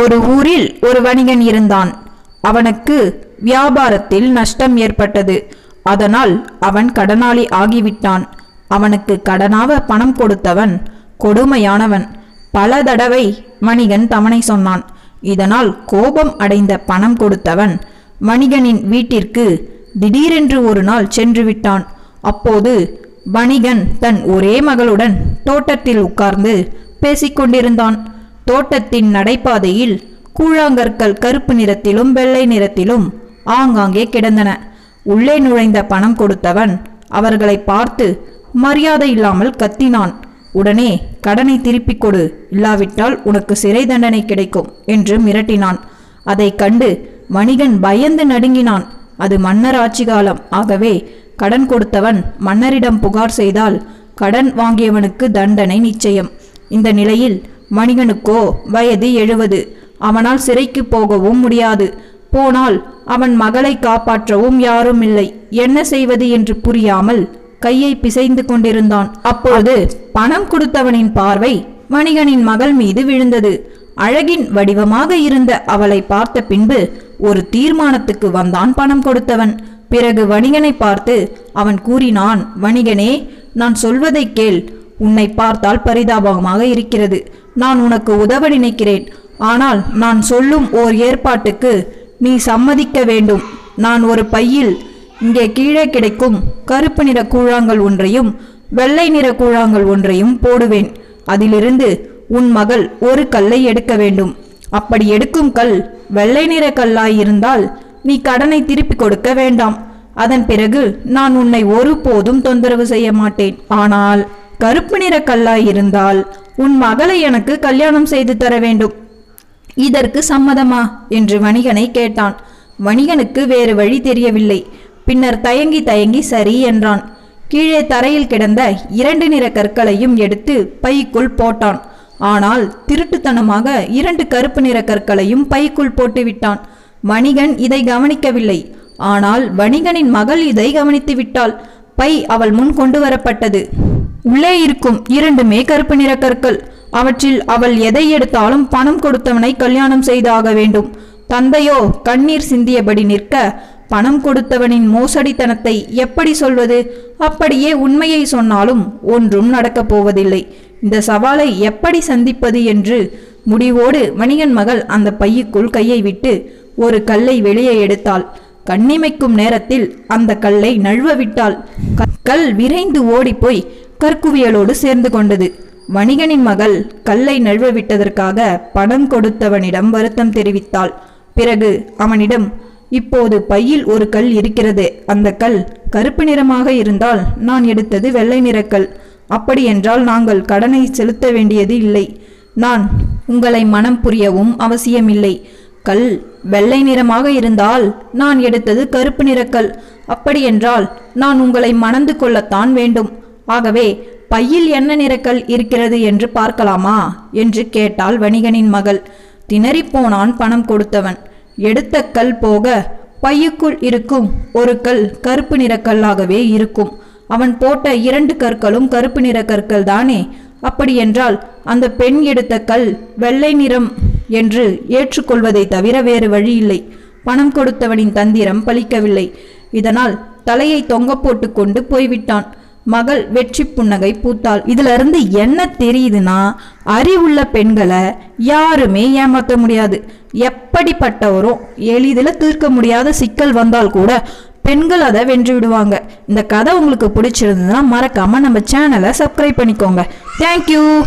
ஒரு ஊரில் ஒரு வணிகன் இருந்தான். அவனுக்கு வியாபாரத்தில் நஷ்டம் ஏற்பட்டது. அதனால் அவன் கடனாளி ஆகிவிட்டான். அவனுக்கு கடனாக பணம் கொடுத்தவன் கொடுமையானவன். பல தடவை வணிகன் தவணை சொன்னான். இதனால் கோபம் அடைந்த பணம் கொடுத்தவன் வணிகனின் வீட்டிற்கு திடீரென்று ஒரு நாள் சென்று விட்டான். அப்போது வணிகன் தன் ஒரே மகளுடன் தோட்டத்தில் உட்கார்ந்து பேசிக்கொண்டிருந்தான். தோட்டத்தின் நடைபாதையில் கூழாங்கற்கள் கருப்பு நிறத்திலும் வெள்ளை நிறத்திலும் ஆங்காங்கே கிடந்தன. உள்ளே நுழைந்த பணம் கொடுத்தவன் அவர்களை பார்த்து மரியாதை இல்லாமல் கத்தினான். உடனே கடனை திருப்பிக் கொடு. இல்லாவிட்டால் உனக்கு சிறை தண்டனை கிடைக்கும் என்று மிரட்டினான். அதைக் கண்டு வணிகன் பயந்து நடுங்கினான். அது மன்னர் ஆட்சி காலம். ஆகவே கடன் கொடுத்தவன் மன்னரிடம் புகார் செய்தால் கடன் வாங்கியவனுக்கு தண்டனை நிச்சயம். இந்த நிலையில் வணிகனுக்கோ வயது எழுவது. அவனால் சிறைக்கு போகவும் முடியாது. போனால் அவன் மகளை காப்பாற்றவும் யாரும் இல்லை என்ன செய்வது என்று புரியாமல் கையை பிசைந்து கொண்டிருந்தான். அப்பொழுது பணம் கொடுத்தவனின் பார்வை வணிகனின் மகள் மீது விழுந்தது. அழகின் வடிவமாக இருந்த அவளை பார்த்த பின்பு ஒரு தீர்மானத்துக்கு வந்தான் பணம் கொடுத்தவன். பிறகு வணிகனை பார்த்து அவன் கூறினான் வணிகனே நான் சொல்வதை கேள். உன்னை பார்த்தால் பரிதாபமாக இருக்கிறது. நான் உனக்கு உதவ நினைக்கிறேன். ஆனால் நான் சொல்லும் ஓர் ஏற்பாட்டுக்கு நீ சம்மதிக்க வேண்டும். நான் ஒரு பையில் இங்கே கீழே கிடைக்கும் கருப்பு நிற கூழாங்கல் ஒன்றையும் வெள்ளை நிற கூழாங்கல் ஒன்றையும் போடுவேன். அதிலிருந்து உன் மகள் ஒரு கல்லை எடுக்க வேண்டும். அப்படி எடுக்கும் கல் வெள்ளை நிற கல்லாயிருந்தால் நீ கடனை திருப்பி கொடுக்க வேண்டாம். அதன் பிறகு நான் உன்னை ஒருபோதும் தொந்தரவு செய்ய மாட்டேன். ஆனால் கருப்பு நிற கல்லாய் இருந்தால் உன் மகளை எனக்கு கல்யாணம் செய்து தர வேண்டும். இதற்கு சம்மதமா? என்று வணிகனை கேட்டான். வணிகனுக்கு வேறு வழி தெரியவில்லை. பின்னர் தயங்கி தயங்கி சரி என்றான். கீழே தரையில் கிடந்த இரண்டு நிற கற்களையும் எடுத்து பைக்குள் போட்டான். ஆனால் திருட்டுத்தனமாக இரண்டு கருப்பு நிற கற்களையும் பைக்குள் போட்டுவிட்டான். வணிகன் இதை கவனிக்கவில்லை. ஆனால் வணிகனின் மகள் இதை கவனித்து விட்டாள் பை அவள் முன் கொண்டு வரப்பட்டது உள்ளே இருக்கும் இரண்டுமே கருப்பு நிற கற்கள் அவற்றில் அவள் எதை எடுத்தாலும் பணம் கொடுத்தவனை கல்யாணம் செய்தாக வேண்டும். தந்தையோ கண்ணீர் சிந்தியபடி நிற்க பணம் கொடுத்தவனின் மோசடித்தனத்தை எப்படி சொல்வது? அப்படியே உண்மையை சொன்னாலும் ஒன்றும் நடக்கப் போவதில்லை. இந்த சவாலை எப்படி சந்திப்பது? என்று முடிவோடு வணிகன் மகள் அந்த பையுக்குள் கையை விட்டு ஒரு கல்லை வெளியே எடுத்தாள். கண்ணிமைக்கும் நேரத்தில் அந்த கல்லை நழுவ விட்டாள் கல் விரைந்து ஓடிப்போய் கற்குவியலோடு சேர்ந்து கொண்டது. வணிகனின் மகள் கல்லை நழுவ விட்டதற்காக பணம் கொடுத்தவனிடம் வருத்தம் தெரிவித்தாள். பிறகு அவனிடம் இப்போது பையில் ஒரு கல் இருக்கிறது. அந்த கல் கருப்பு நிறமாக இருந்தால் நான் எடுத்தது வெள்ளை நிறக்கல் அப்படியென்றால் நாங்கள் கடனை செலுத்த வேண்டியது இல்லை. நான் உங்களை மனம் புரியவும் அவசியமில்லை. கல் வெள்ளை நிறமாக இருந்தால் நான் எடுத்தது கருப்பு நிறக்கல். அப்படியென்றால் நான் உங்களை மணந்து கொள்ளத்தான் வேண்டும். ஆகவே பையில் என்ன நிறக்கல் இருக்கிறது என்று பார்க்கலாமா? என்று கேட்டாள் வணிகனின் மகள். திணறிப்போனான் பணம் கொடுத்தவன். எடுத்த கல் போக பையுக்குள் இருக்கும் ஒரு கல் கருப்பு நிறக்கல்லாகவே இருக்கும். அவன் போட்ட இரண்டு கற்களும் கருப்பு நிற கற்கள் தானே அப்படியென்றால் அந்த பெண் எடுத்த கல் வெள்ளை நிறம். என்று ஏற்றுக்கொள்வதை தவிர வேறு வழியில்லை. பணம் கொடுத்தவனின் தந்திரம் பலிக்கவில்லை. இதனால் தலையை தொங்க போட்டு கொண்டு போய்விட்டான். மகள் வெற்றி புன்னகை பூத்தாள். இதுல இருந்து என்ன தெரியுதுன்னா அறிவுள்ள பெண்களை யாருமே ஏமாற்ற முடியாது. எப்படிப்பட்டவரும் எளிதில் தீர்க்க முடியாத சிக்கல் வந்தால் கூட பெண்கள் அதை வென்று விடுவாங்க. இந்த கதை உங்களுக்கு பிடிச்சிருந்ததுன்னா மறக்காம நம்ம சேனலை சப்ஸ்கிரைப் பண்ணிக்கோங்க. தேங்க்யூ